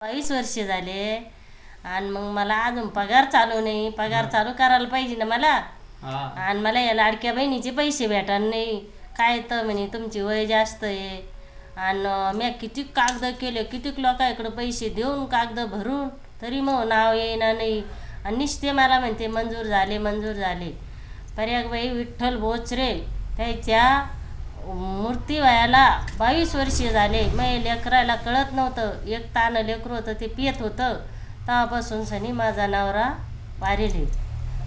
बावीस वर्ष झाले. आणि मग मला अजून पगार चालू नाही. पगार चालू करायला पाहिजे ना मला. हा. आणि मला या लाडक्या बहिणीचे पैसे भेटणार नाही. काय तर म्हणे तुमची वय जास्त आहे. आणि मी किती कागद केले कितीक लोकांकडे पैसे देऊन कागद भरून तरी मग नाव येईना नाही. आणि नुसते मला म्हणते मंजूर झाले मंजूर झाले. पर्यागबाई विठ्ठल बोचरे त्याच्या मूर्ती व्हायला बावीस वर्षे झाले. मग लेकराला कळत नव्हतं. एक तानं लेकरं होतं ते पियत होतं. तेव्हापासून सनी माझा नवरा वारेले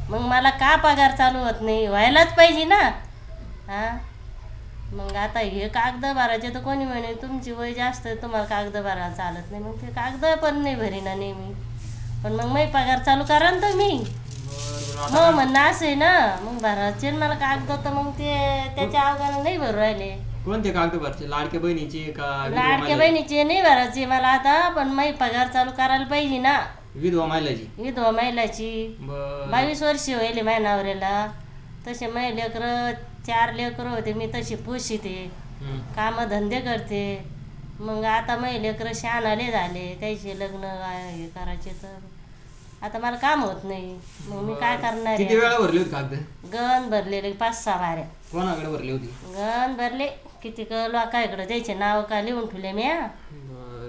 मग मला का पगार चालू होत नाही? व्हायलाच पाहिजे ना. हां? मग आता हे कागद भरायचे तर कोणी म्हणे तुमची वय जास्त तुम्हाला कागद भरायला चालत नाही. मग ते कागद पण नाही भरीना नेहमी. पण मग मी पगार चालू करा ना तुम्ही मग म्हणणं असं आहे ना मग भरायचे ना मला कागद तर मग ते त्याच्या अवघानं नाही भरू राहिले. कोणते कागद भरचे? लाडक्या बहिणीचे का विधवा लाडक्या महिला- बहिणीचे नाही भरायचे मला आता पण मी पगार चालू करायला पाहिजे ना. विधवा महिलाची? विधवा महिलाची. बर. बावीस वर्ष होईल माझ्या नवऱ्याला तसे माझे लेकरं चार लेकरं होते मी तशी पोषिते कामं धंदे करते. मग आता माझे लेकरं शहाणाले झाले त्याचे लग्न आ- हे करायचे तर. आता मला काम होत नाही. मग मी काय करणार किती आहे? वेळा भरली होती कागद? गण भरलेले पाच सहा बाऱ्या कोणाकडे भरली होती? गण भरले. किती क लोकांकडे द्यायचे नाव का लिहून ठेवले मी हा.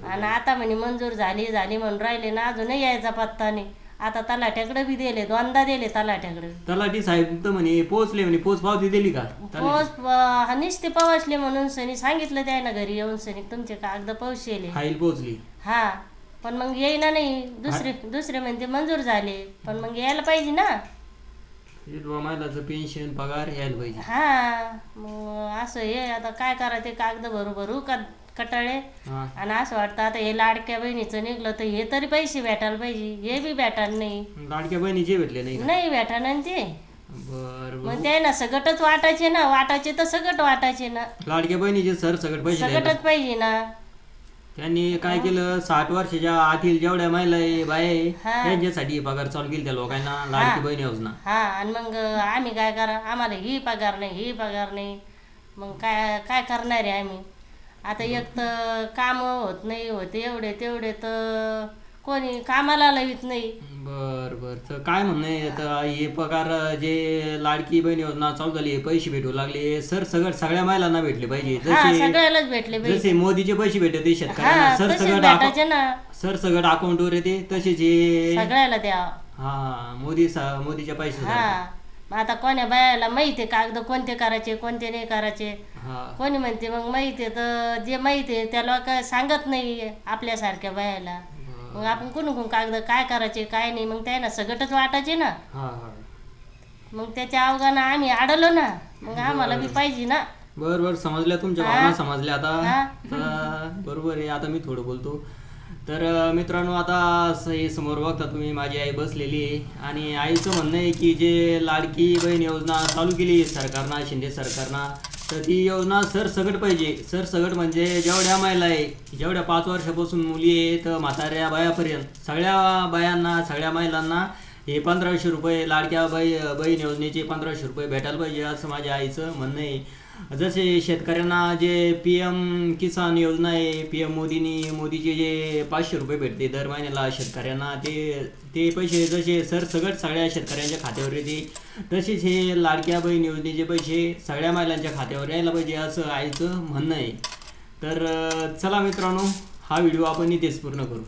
आणि आता म्हणे मंजूर झाली झाली म्हणून राहिले ना अजूनही यायचा पत्ता नाही. आता तलाट्याकडे बी दिले दोनदा दिले तलाट्याकडे तलाठी साहेब तर म्हणे पोहोचले म्हणे पोच पावती दिली का? पोच नुसते पवसले म्हणून सनी सांगितलं त्या ना घरी येऊन सनी तुमचे कागद पवशेले फाईल पोहोचली हा. पण मग येईना नाही. दुसरे दुसरे म्हणजे मंजूर झाले. पण मग यायला पाहिजे ना. विधवा महिलाचं पेन्शन पगार यायला पाहिजे. हा मग असं हे आता काय करायचं ते कागद भरू भरू का कटाळे. हा. आणि असं वाटतं आता हे लाडक्या बहिणीचं निघलं तर हे तरी पैसे भेटायला पाहिजे. हे बी भेटायला नाही. लाडक्या बहिणीचे भेटले नाही भेटायला ना ते. बर बर. मग ते ना सगटच वाटायचे ना. वाटायचे तर सगट वाटायचे ना. लाडक्या बहिणीचे सर सगळं पैसे द्यायला सगटच पाहिजे ना. त्यांनी काय केलं? साठ वर्षाच्या आतील जेवढ्या महिला आहे बाया आहे हा. त्यांच्यासाठी पगार चालू केली त्या लोकांना लाडकी बहीण योजना. हा आणि मग आम्ही काय करा आम्हाला ही पगार नाही ही पगार नाही. मग काय काय करणार आहे आम्ही? आता एक तर काम होत नाही होते एवढे तेवढे तर कोणी कामाला लावित नाही. बर बर. तर काय म्हणणं आहे? आता हे पगार जे लाडकी बहीण योजना चालू झाली हे पैसे भेटू लागले. सर सगळं सगळ्या महिलांना भेटले पाहिजे. हा जसे सगळ्यालाच भेटले पाहिजे. जसे मोदीचे पैसे भेटते ते शेतकऱ्यांना. हा सर तसेच सगळं भेटायचे ना. सर सगळं अकाउंटवर येते तसेच हे सगळ्याला द्यावं हा मोदी सा- मोदीच्या पैसे हा. मग आता कोण्या बायाला माहिती आहे कागद कोणते करायचे कोणते नाही करायचे? हा. कोणी म्हणते मग माहिती आहे तर जे माहिती आहे त्या लोक सांगत नाही आपल्यासारख्या बायाला. मग आपण कोण कोण कागद काय करायचे काय नाही मग त्याला सगटच वाटायचे ना. हा हा. मग त्याच्या अवघानं आम्ही अडलो ना मग आम्हाला बी पाहिजे ना. बर बर समजल्या तुमच्या भावना समजल्या आता. हा. तर बरोबर आहे आता मी थोडं बोलतो. तर अं, मित्रांनो आता हे समोर बघता तुम्ही माझी आई बसलेली आहे. आणि आईचं म्हणणं आहे की जे लाडकी बहीण योजना चालू केली आहे सरकारनं शिंदे सरकारनं तर ती योजना सरसगट पाहिजे. सरसगट म्हणजे जेवढ्या महिला आहे जेवढ्या पाच वर्षापासून मुली आहेत म्हाताऱ्या बायापर्यंत. सगळ्या बायांना सगळ्या महिलांना हे पंधराशे रुपये लाडक्या बाई बहीण योजनेचे पंधराशे रुपये भेटायला पाहिजे असं माझ्या आईचं म्हणणं आहे. जसे शेतकऱ्यांना जे पी एम किसान योजना आहे पी एम मोदीनी मोदीचे जे पाचशे रुपये भेटते दर महिन्याला शेतकऱ्यांना ते ते पैसे जसे सर सरसगट सगळ्या शेतकऱ्यांच्या खात्यावर येते तसेच हे लाडक्या बहीण योजनेचे पैसे सगळ्या महिलांच्या खात्यावर यायला पाहिजे असं आईचं म्हणणं आहे. तर चला मित्रांनो हा व्हिडिओ आपण इथेच पूर्ण करू.